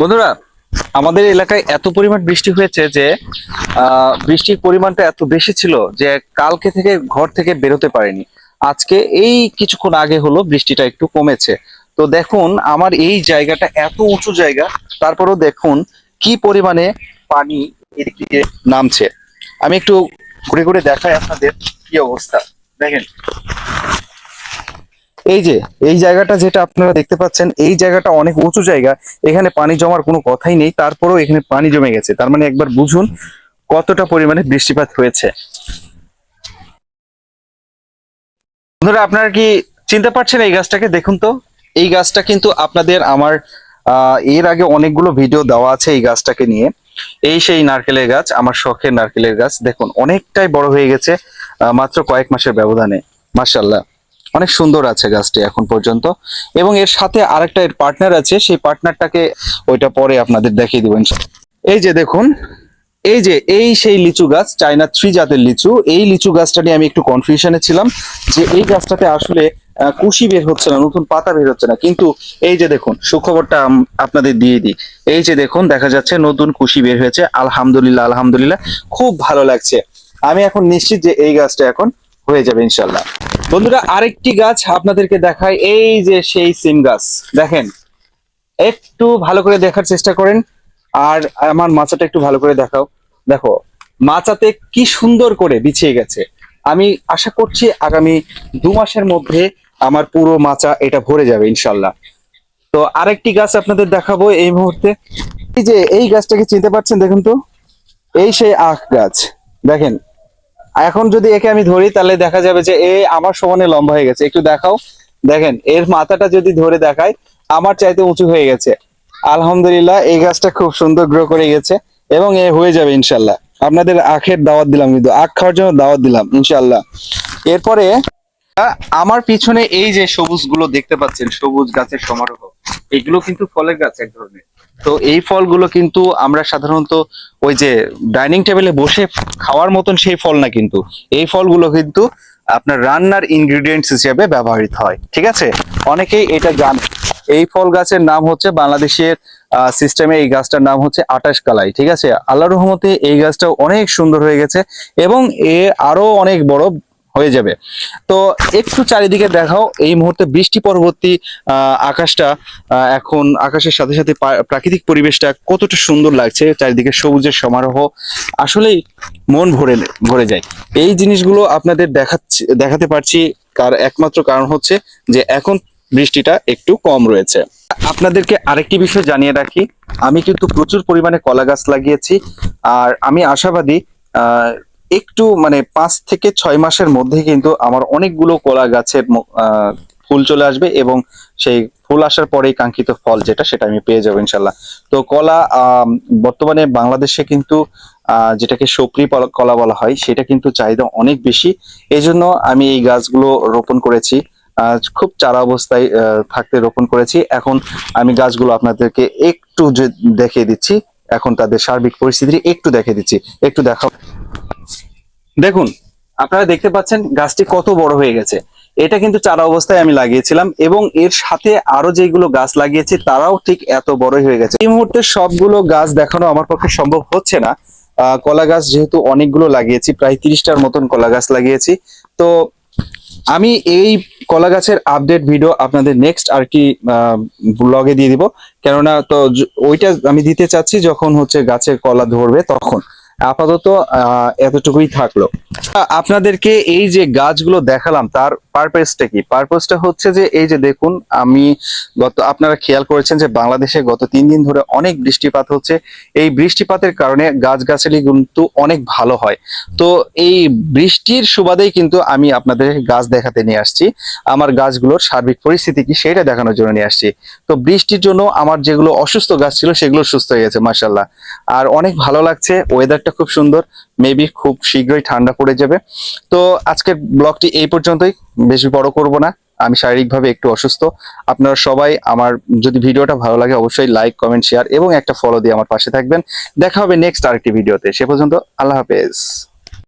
বন্ধুরা, আমাদের এলাকায় এত পরিমাণ বৃষ্টি হয়েছে যে বৃষ্টির পরিমাণটা এত বেশি ছিল যে কালকে থেকে ঘর থেকে বেরোতে পারেনি। আজকে এই কিছুক্ষণ আগে হলো বৃষ্টিটা একটু কমেছে। তো দেখুন, আমার এই জায়গাটা এত উঁচু জায়গা, তারপরেও দেখুন কি পরিমাণে পানি এদিক থেকে নামছে। আমি একটু ঘুরে ঘুরে দেখাই আপনাদের কি অবস্থা। দেখেন এই যে, এই জায়গাটা যেটা আপনারা দেখতে পাচ্ছেন, এই জায়গাটা অনেক উঁচু জায়গা, এখানে পানি জমার কোনো কথাই নেই, তারপরেও এখানে পানি জমে গেছে। তার মানে একবার বুঝুন কতটা পরিমাণে বৃষ্টিপাত হয়েছে। বন্ধুরা, আপনারা কি চিনতে পারছেন এই গাছটাকে? দেখুন তো, এই গাছটা কিন্তু আপনাদের আমার এর আগে অনেকগুলো ভিডিও দেওয়া আছে এই গাছটাকে নিয়ে। এই সেই নারকেলের গাছ, আমার শখের নারকেলের গাছ। দেখুন, অনেকটাই বড় হয়ে গেছে মাত্র কয়েক মাসের ব্যবধানে। মার্শাল্লাহ অনেক সুন্দর আছে গাছটি এখন পর্যন্ত। এবং এর সাথে আরেকটা এর পার্টনার আছে, সেই পার্টনারটাকে ওইটা পরে আপনাদের দেখিয়ে দেবো ইনশাল্লাহ। এই যে দেখুন, এই যে, এই সেই লিচু গাছ, চায়না থ্রি জাতের লিচু, এই লিচু গাছটা নিয়ে আমি একটু কনফিউশনে ছিলাম যে এই গাছটাতে আসলে কুশি বের হচ্ছে না, নতুন পাতা বের হচ্ছে না। কিন্তু এই যে দেখুন, সুখবরটা আপনাদের দিয়ে দিই। এই যে দেখুন, দেখা যাচ্ছে নতুন কুশি বের হয়েছে। আলহামদুলিল্লাহ আলহামদুলিল্লাহ, খুব ভালো লাগছে। আমি এখন নিশ্চিত যে এই গাছটা এখন হয়ে যাবে ইনশাল্লাহ বন্ধুরা, আরেকটি গাছ আপনাদেরকে দেখাই। এই যে সেই সিম গাছ, দেখেন, একটু ভালো করে দেখার চেষ্টা করেন। আর আমার মাচাটা একটু ভালো করে দেখাও। দেখো, মাচাতে কি সুন্দর করে বিছিয়ে গেছে। আমি আশা করছি আগামী দু মাসের মধ্যে আমার পুরো মাচা এটা ভরে যাবে ইনশাল্লাহ তো আরেকটি গাছ আপনাদের দেখাবো এই মুহূর্তে। এই যে এই গাছটাকে চিনতে পারছেন দেখুন তো? এই সেই আখ গাছ, দেখেন। এখন যদি একে আমি ধরি, তাহলে দেখা যাবে যে এ আমার সমানে লম্বা হয়ে গেছে। একটু দেখাও। দেখেন, এর মাথাটা যদি ধরে দেখায় আমার চাইতে উঁচু হয়ে গেছে। আলহামদুলিল্লাহ, এই গাছটা খুব সুন্দর গ্রো করে গেছে এবং এ হয়ে যাবে ইনশাল্লাহ। আপনাদের আখের দাওয়াত দিলাম কিন্তু, আখ খাওয়ার জন্য দাওয়াত দিলাম, ইনশাল্লাহ। এরপরে, আমার পিছনে এই যে সবুজগুলো দেখতে পাচ্ছেন, সবুজ গাছের সমারোহ। এগুলো কিন্তু ফলের গাছ এক ধরনের। তো এই ফলগুলো কিন্তু আমরা সাধারণত ওই যে ডাইনিং টেবিলে বসে খাওয়ার মতন সেই ফল না কিন্তু। এই ফলগুলো কিন্তু আপনার রান্নার ইনগ্রিডিয়েন্টস হিসেবে ব্যবহৃত হয়, ঠিক আছে? অনেকেই এটা জানে। এই ফল গাছের নাম হচ্ছে বাংলাদেশের সিস্টেমে এই গাছটার নাম হচ্ছে আটাশ কালাই, ঠিক আছে? আল্লাহ রহমতে এই গাছটা অনেক সুন্দর হয়ে গেছে এবং এ আরও অনেক বড় হয়ে যাবে। তো একটু চারিদিকে দেখাও, এই মুহূর্তে বৃষ্টি পরবর্তী আকাশটা এখন আকাশের সাথে সাথে প্রাকৃতিক পরিবেশটা কতটা সুন্দর লাগছে, চারিদিকে সবুজের সমারোহ। আসলেই মন ভরে ভরে যায়। এই জিনিসগুলো আপনাদের দেখাচ্ছি, দেখাতে পারছি, কার, একমাত্র কারণ হচ্ছে যে এখন বৃষ্টিটা একটু কম রয়েছে। আপনাদেরকে আরেকটি বিষয় জানিয়ে রাখি, আমি কিন্তু প্রচুর পরিমাণে কলা গাছ লাগিয়েছি, আর আমি আশাবাদী একটু মানে পাঁচ থেকে ছয় মাসের মধ্যে কিন্তু আমার অনেকগুলো কলা গাছের ফুল চলে আসবে এবং সেই ফুল আসার পরেই কাঙ্ক্ষিত ফল যেটা, সেটা আমি পেয়ে যাব ইনশাল্লাহ। তো কলা বর্তমানে বাংলাদেশে কিন্তু যেটাকে সপ্রি কলা বলা হয়, সেটা কিন্তু চাহিদা অনেক বেশি। এই জন্য আমি এই গাছগুলো রোপণ করেছি। খুব চারা অবস্থায় থাকতে রোপণ করেছি। এখন আমি গাছগুলো আপনাদেরকে একটু দেখিয়ে দিচ্ছি। এখন তাদের সার্বিক পরিস্থিতি একটু দেখিয়ে দিচ্ছি। একটু দেখাও। দেখুন, আপনারা দেখতে পাচ্ছেন গাছটি কত বড় হয়ে গেছে। এটা কিন্তু চারা অবস্থায় আমি লাগিয়েছিলাম এবং এর সাথে আরও যেগুলো গাছ লাগিয়েছি তারাও ঠিক এত বড়ই হয়ে গেছে। এই মুহূর্তে সবগুলো গাছ দেখানো আমার পক্ষে সম্ভব হচ্ছে না। কলা গাছ যেহেতু অনেকগুলো লাগিয়েছি, প্রায় তিরিশটার মতন কলা গাছ লাগিয়েছি। তো আমি এই কলা গাছের আপডেট ভিডিও আপনাদের নেক্সট আর কি ব্লগে দিয়ে দিব। কেননা তো ওইটা আমি দিতে চাচ্ছি যখন হচ্ছে গাছের কলা ধরবে তখন। আপাতত এতটুকুই থাকল। আপনাদেরকে এই যে গাছগুলো দেখালাম, তার পারপাসটা কি? পারপাসটা হচ্ছে যে, এই যে দেখুন, আমি গত, আপনারা খেয়াল করেছেন যে, বাংলাদেশে গত তিন দিন ধরে অনেক বৃষ্টিপাত হচ্ছে। এই বৃষ্টিপাতের কারণে গাছগাছালি কিন্তু অনেক ভালো হয়। তো এই বৃষ্টির সুবাদেই কিন্তু আমি আপনাদের গাছ দেখাতে নিয়ে আসছি। আমার গাছগুলোর সার্বিক পরিস্থিতি কি, সেটা দেখানোর জন্য নিয়ে আসছি। তো বৃষ্টির জন্য আমার যেগুলো অসুস্থ গাছ ছিল, সেগুলো সুস্থ হয়ে গেছে মাসাল্লাহ আর অনেক ভালো লাগছে ওয়েদারটা খুব সুন্দর মেবি খুব শীঘ্রই ঠান্ডা পড়ে যাবে। তো আজকের ব্লগটি এই পর্যন্তই, বেশি বড় করব না, আমি শারীরিকভাবে একটু অসুস্থ। আপনারা সবাই আমার, যদি ভিডিওটা ভালো লাগে অবশ্যই লাইক কমেন্ট শেয়ার এবং একটা ফলো দিয়ে আমার পাশে থাকবেন। দেখা হবে নেক্সট আরেকটি ভিডিওতে, সে পর্যন্ত আল্লাহ হাফেজ।